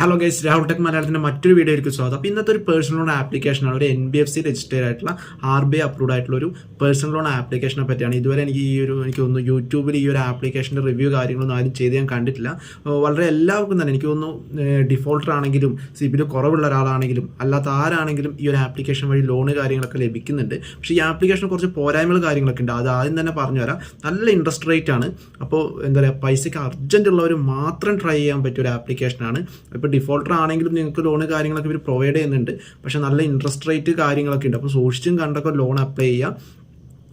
Hello guys Rahul tech മലയാളത്തിന്റെ മറ്റൊരു വീഡിയോയിലേക്ക് സ്വാഗതം. അപ്പോൾ ഇന്നത്തെ ഒരു പേഴ്സണൽ ലോൺ ആപ്ലിക്കേഷനാണ് ഒരു N B F C registered ആയിട്ടുള്ള ആർ ബി അപ്രൂവ് ആയിട്ടുള്ള ഒരു പേഴ്സണൽ ലോൺ ആപ്ലിക്കേഷനെ പറ്റിയാണ്. ഇതുവരെ എനിക്ക് ഈ ഒരു എനിക്ക് തോന്നുന്നു യൂട്യൂബിൽ ഈ ഒരു ആപ്ലിക്കേഷന്റെ റിവ്യൂ കാര്യങ്ങളൊന്നും ആരും ചെയ്ത് ഞാൻ കണ്ടിട്ടില്ല. വളരെ എല്ലാവർക്കും തന്നെ എനിക്ക് തോന്നുന്നു ഡിഫോൾട്ടർ ആണെങ്കിലും സിബിൽ കുറവുള്ള ഒരാളാണെങ്കിലും അല്ലാത്ത ആരാണെങ്കിലും ഈ ഒരു ആപ്ലിക്കേഷൻ വഴി ലോണ് കാര്യങ്ങളൊക്കെ ലഭിക്കുന്നുണ്ട്. പക്ഷേ ഈ ആപ്ലിക്കേഷന് കുറച്ച് പോരായ്മകൾ കാര്യങ്ങളൊക്കെ ഉണ്ട്. അത് ആദ്യം തന്നെ പറഞ്ഞു തരാം. നല്ല ഇൻട്രസ്റ്റ് റേറ്റ് ആണ്. അപ്പോൾ എന്താ പറയുക പൈസയ്ക്ക് അർജന്റ് ഉള്ളവർ മാത്രം ട്രൈ ചെയ്യാൻ പറ്റിയ ഒരു ആപ്ലിക്കേഷനാണ് ഇപ്പോൾ ഡിഫോൾട്ടർ ആണെങ്കിലും നിങ്ങൾക്ക് ലോണ് കാര്യങ്ങളൊക്കെ ഇവർ പ്രൊവൈഡ് ചെയ്യുന്നുണ്ട്. പക്ഷേ നല്ല ഇൻട്രസ്റ്റ് റേറ്റ് കാര്യങ്ങളൊക്കെ ഉണ്ട്. അപ്പോൾ സൂക്ഷിച്ചും കണ്ടൊക്കെ ലോൺ അപ്ലൈ ചെയ്യുക.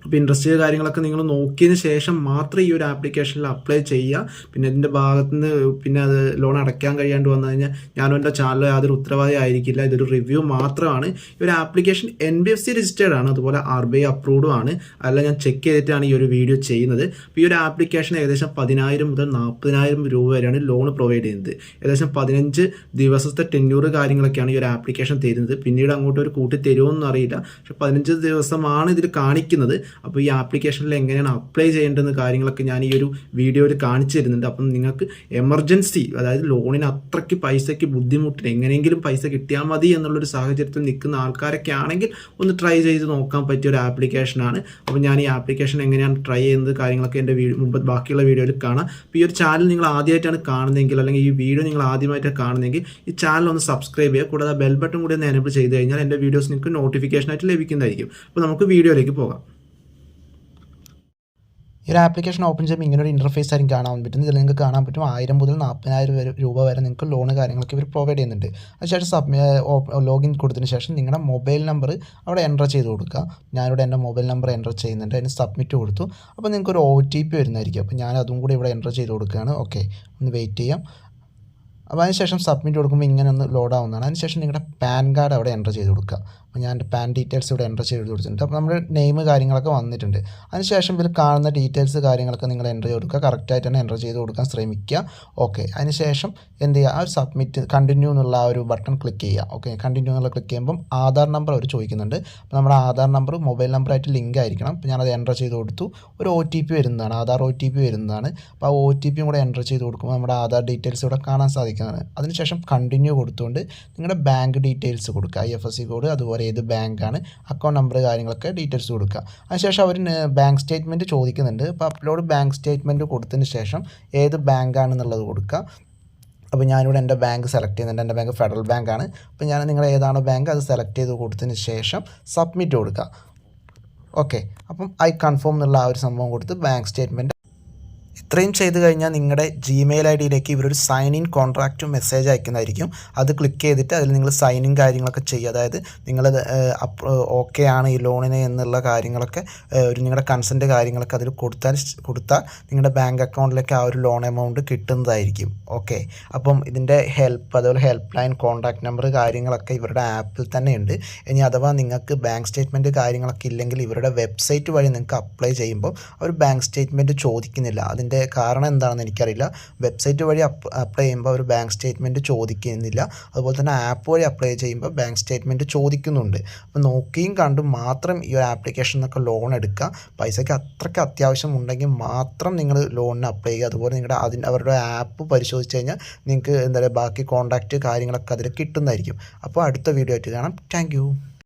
അപ്പോൾ ഇൻട്രസ്റ്റ് കാര്യങ്ങളൊക്കെ നിങ്ങൾ നോക്കിയതിന് ശേഷം മാത്രം ഈ ഒരു ആപ്ലിക്കേഷനിൽ അപ്ലൈ ചെയ്യുക. പിന്നെ ഇതിന്റെ ഭാഗത്ത് നിന്ന് പിന്നെ അത് ലോൺ അടയ്ക്കാൻ കഴിയാണ്ട് വന്നു കഴിഞ്ഞാൽ ഞാനും എന്റെ ചാനൽ യാതൊരു ഉത്തരവാദി ആയിരിക്കില്ല. ഇതൊരു റിവ്യൂ മാത്രമാണ്. ഈ ഒരു application N B F C registered ആണ്. അതുപോലെ ആർ ബി ഐ അപ്രൂവ്ഡും ആണ്. അല്ല ഞാൻ ചെക്ക് ചെയ്തിട്ടാണ് ഈ ഒരു വീഡിയോ ചെയ്യുന്നത്. അപ്പോൾ ഈ ഒരു ആപ്ലിക്കേഷൻ ഏകദേശം പതിനായിരം മുതൽ നാൽപ്പതിനായിരം രൂപ വരെയാണ് ലോൺ പ്രൊവൈഡ് ചെയ്യുന്നത്. ഏകദേശം പതിനഞ്ച് ദിവസത്തെ ടെന്യൂർ കാര്യങ്ങളൊക്കെയാണ് ഈ ഒരു ആപ്ലിക്കേഷൻ തരുന്നത്. പിന്നീട് അങ്ങോട്ട് ഒരു കൂട്ടി തരുമോ അറിയില്ല പക്ഷെ പതിനഞ്ച് ദിവസമാണ് ഇതിൽ കാണിക്കുന്നത്. അപ്പോൾ ഈ ആപ്ലിക്കേഷനിൽ എങ്ങനെയാണ് അപ്ലൈ ചെയ്യേണ്ടതെന്ന് കാര്യങ്ങളൊക്കെ ഞാൻ ഈ ഒരു വീഡിയോയിൽ കാണിച്ചു തരുന്നുണ്ട്. അപ്പം നിങ്ങൾക്ക് എമർജൻസി അതായത് ലോണിന് അത്രയ്ക്ക് പൈസയ്ക്ക് ബുദ്ധിമുട്ടിന് എങ്ങനെയെങ്കിലും പൈസ കിട്ടിയാൽ മതി എന്നുള്ളൊരു സാഹചര്യത്തിൽ നിൽക്കുന്ന ആൾക്കാരൊക്കെ ആണെങ്കിൽ ഒന്ന് ട്രൈ ചെയ്ത് നോക്കാൻ പറ്റിയ ഒരു ആപ്ലിക്കേഷനാണ് അപ്പോൾ ഞാൻ ഈ ആപ്ലിക്കേഷൻ എങ്ങനെയാണ് ട്രൈ ചെയ്യുന്നത് കാര്യങ്ങളൊക്കെ എന്റെ മുമ്പ് ബാക്കിയുള്ള വീഡിയോയിൽ കാണാം. അപ്പോൾ ഈ ഒരു ചാനൽ നിങ്ങൾ ആദ്യമായിട്ടാണ് കാണുന്നതെങ്കിൽ അല്ലെങ്കിൽ ഈ വീഡിയോ നിങ്ങൾ ആദ്യമായിട്ടാണ് കാണുന്നതെങ്കിൽ ഈ ചാനൽ ഒന്ന് സബ്സ്ക്രൈബ് ചെയ്യുക. കൂടാതെ ബെൽ ബട്ടൺ കൂടി ഒന്ന് എനേബിൾ ചെയ്ത് കഴിഞ്ഞാൽ എന്റെ വീഡിയോസ് നിങ്ങൾക്ക് നോട്ടിഫിക്കേഷനായിട്ട് ലഭിക്കുന്നതായിരിക്കും. അപ്പോൾ നമുക്ക് വീഡിയോയിലേക്ക് പോകാം. ഈ ഒരു ആപ്ലിക്കേഷൻ ഓപ്പൺ ചെയ്യുമ്പോൾ ഇങ്ങനെ ഒരു ഇന്റർഫേസ് ആയിരിക്കും കാണാൻ പറ്റുന്നത് ഇതിൽ നിങ്ങൾക്ക് കാണാൻ പറ്റും ആയിരം മുതൽ നാൽപ്പതിനായിരം രൂപ വരെ നിങ്ങൾക്ക് ലോൺ കാര്യങ്ങളൊക്കെ ഇവർ പ്രൊവൈഡ് ചെയ്യുന്നുണ്ട്. അതിനുശേഷം സബ് ലോഗിൻ കൊടുത്തതിന് ശേഷം നിങ്ങളുടെ മൊബൈൽ നമ്പർ അവിടെ എന്റർ ചെയ്ത് കൊടുക്കുക. ഞാനിവിടെ എന്റെ മൊബൈൽ നമ്പർ എന്റർ ചെയ്യുന്നുണ്ട്. അതിന് സബ്മിറ്റ് കൊടുത്തു. അപ്പോൾ നിങ്ങൾക്ക് ഒരു ഒ ടി പി വരുന്നതായിരിക്കും. അപ്പോൾ ഞാൻ അതും കൂടി ഇവിടെ എന്റർ ചെയ്ത് കൊടുക്കുകയാണ്. ഓക്കെ ഒന്ന് വെയിറ്റ് ചെയ്യാം. അപ്പോൾ അതിനുശേഷം സബ്മിറ്റ് കൊടുക്കുമ്പോൾ ഇങ്ങനെ ഒന്ന് ലോഡ് ആവുന്നതാണ്. അതിനുശേഷം നിങ്ങളുടെ പാൻ കാർഡ് അവിടെ എന്റർ ചെയ്ത് കൊടുക്കുക. അപ്പോൾ ഞാൻ എന്റെ പാൻ ഡീറ്റെയിൽസ് ഇവിടെ എന്റർ ചെയ്ത് കൊടുത്തിട്ടുണ്ട്. അപ്പോൾ നമ്മുടെ നെയിം കാര്യങ്ങളൊക്കെ വന്നിട്ടുണ്ട്. അതിനുശേഷം ഇതിൽ കാണുന്ന ഡീറ്റെയിൽസ് കാര്യങ്ങളൊക്കെ നിങ്ങൾ എന്റർ ചെയ്ത് കൊടുക്കുക. കറക്റ്റായിട്ട് തന്നെ എന്റർ ചെയ്ത് കൊടുക്കാൻ ശ്രമിക്കുക. ഓക്കെ അതിനുശേഷം എന്ത് ചെയ്യുക? ആ ഒരു സബ്മിറ്റ് കണ്ടിന്യൂ എന്നുള്ള ആ ഒരു ബട്ടൺ ക്ലിക്ക് ചെയ്യുക. ഓക്കെ കണ്ടിന്യൂ എന്നുള്ള ക്ലിക്ക് ചെയ്യുമ്പം ആധാർ നമ്പർ അവർ ചോദിക്കുന്നുണ്ട്. അപ്പോൾ നമ്മുടെ ആധാർ നമ്പർ മൊബൈൽ നമ്പറായിട്ട് ലിങ്ക് ആയിരിക്കണം. അപ്പോൾ ഞാനത് എന്റർ ചെയ്ത് കൊടുത്തു. ഒരു ഒ ടി പി വരുന്നതാണ്. ആധാർ ഒ ടി പി വരുന്നതാണ്. അപ്പോൾ ആ ഒ ടി പിയും കൂടെ എന്റർ ചെയ്ത് കൊടുക്കുമ്പോൾ നമ്മുടെ ആധാർ ഡീറ്റെയിൽസ് ഇവിടെ കാണാൻ സാധിക്കുന്നതാണ് അതിനുശേഷം കണ്ടിന്യൂ കൊടുത്തുകൊണ്ട് നിങ്ങളുടെ ബാങ്ക് ഡീറ്റെയിൽസ് കൊടുക്കുക. I F S C code അതുപോലെ ഏത് ബാങ്കാണ് അക്കൗണ്ട് നമ്പർ കാര്യങ്ങളൊക്കെ ഡീറ്റെയിൽസ് കൊടുക്കുക. അതിനുശേഷം അവർ ബാങ്ക് സ്റ്റേറ്റ്മെന്റ് ചോദിക്കുന്നുണ്ട്. അപ്പോൾ അപ്ലോഡ് ബാങ്ക് സ്റ്റേറ്റ്മെന്റ് കൊടുത്തതിന് ശേഷം ഏത് ബാങ്കാണെന്നുള്ളത് കൊടുക്കുക. അപ്പോൾ ഞാനിവിടെ എന്റെ ബാങ്ക് സെലക്ട് ചെയ്യുന്നുണ്ട്. എന്റെ ബാങ്ക് ഫെഡറൽ ബാങ്ക് ആണ്. അപ്പോൾ ഞാൻ നിങ്ങൾ ഏതാണോ ബാങ്ക് അത് സെലക്ട് ചെയ്ത് കൊടുത്തതിന് ശേഷം സബ്മിറ്റ് കൊടുക്കുക. ഓക്കെ അപ്പം ഐ കൺഫേം എന്നുള്ള ആ ഒരു സംഭവം കൊടുത്ത് ബാങ്ക് സ്റ്റേറ്റ്മെന്റ് ഇത്രയും ചെയ്ത് കഴിഞ്ഞാൽ നിങ്ങളുടെ ജിമെയിൽ ഐ ഡിയിലേക്ക് ഇവരൊരു സൈൻ ഇൻ കോൺട്രാക്റ്റ് മെസ്സേജ് അയക്കുന്നതായിരിക്കും. അത് ക്ലിക്ക് ചെയ്തിട്ട് അതിൽ നിങ്ങൾ സൈൻ ഇൻ കാര്യങ്ങളൊക്കെ ചെയ്യുക. അതായത് നിങ്ങൾ ഓക്കെ ആണ് ഈ ലോണിന് എന്നുള്ള കാര്യങ്ങളൊക്കെ ഒരു നിങ്ങളുടെ കൺസെന്റ് കാര്യങ്ങളൊക്കെ അതിൽ കൊടുത്താൽ കൊടുത്താൽ നിങ്ങളുടെ ബാങ്ക് അക്കൗണ്ടിലേക്ക് ആ ഒരു ലോൺ എമൗണ്ട് കിട്ടുന്നതായിരിക്കും. ഓക്കെ അപ്പം ഇതിന്റെ ഹെൽപ്പ് അതുപോലെ ഹെൽപ്പ് ലൈൻ കോൺടാക്ട് നമ്പർ കാര്യങ്ങളൊക്കെ ഇവരുടെ ആപ്പിൽ തന്നെ ഉണ്ട്. ഇനി അഥവാ നിങ്ങൾക്ക് ബാങ്ക് സ്റ്റേറ്റ്മെന്റ് കാര്യങ്ങളൊക്കെ ഇല്ലെങ്കിൽ ഇവരുടെ വെബ്സൈറ്റ് വഴി നിങ്ങൾക്ക് അപ്ലൈ ചെയ്യുമ്പോൾ അവർ ബാങ്ക് സ്റ്റേറ്റ്മെന്റ് ചോദിക്കുന്നില്ല. അതിന്റെ കാരണം എന്താണെന്ന് എനിക്കറിയില്ല. വെബ്സൈറ്റ് വഴി അപ്ലൈ ചെയ്യുമ്പോൾ അവർ ബാങ്ക് സ്റ്റേറ്റ്മെന്റ് ചോദിക്കുന്നില്ല. അതുപോലെ തന്നെ ആപ്പ് വഴി അപ്ലൈ ചെയ്യുമ്പോൾ ബാങ്ക് സ്റ്റേറ്റ്മെന്റ് ചോദിക്കുന്നുണ്ട്. അപ്പോൾ നോക്കിയും കണ്ടും മാത്രം ഈ ഒരു ആപ്ലിക്കേഷൻ നിന്നൊക്കെ ലോൺ എടുക്കുക. പൈസയ്ക്ക് അത്രയ്ക്ക് അത്യാവശ്യം ഉണ്ടെങ്കിൽ മാത്രം നിങ്ങൾ ലോണിന് അപ്ലൈ ചെയ്യുക. അതുപോലെ നിങ്ങളുടെ അതിന് അവരുടെ ആപ്പ് പരിശോധിച്ച് കഴിഞ്ഞാൽ നിങ്ങൾക്ക് എന്താ പറയുക ബാക്കി കോൺടാക്റ്റ് കാര്യങ്ങളൊക്കെ അതിൽ കിട്ടുന്നതായിരിക്കും. അപ്പോൾ അടുത്ത വീഡിയോ ആയിട്ട് കാണാം. താങ്ക്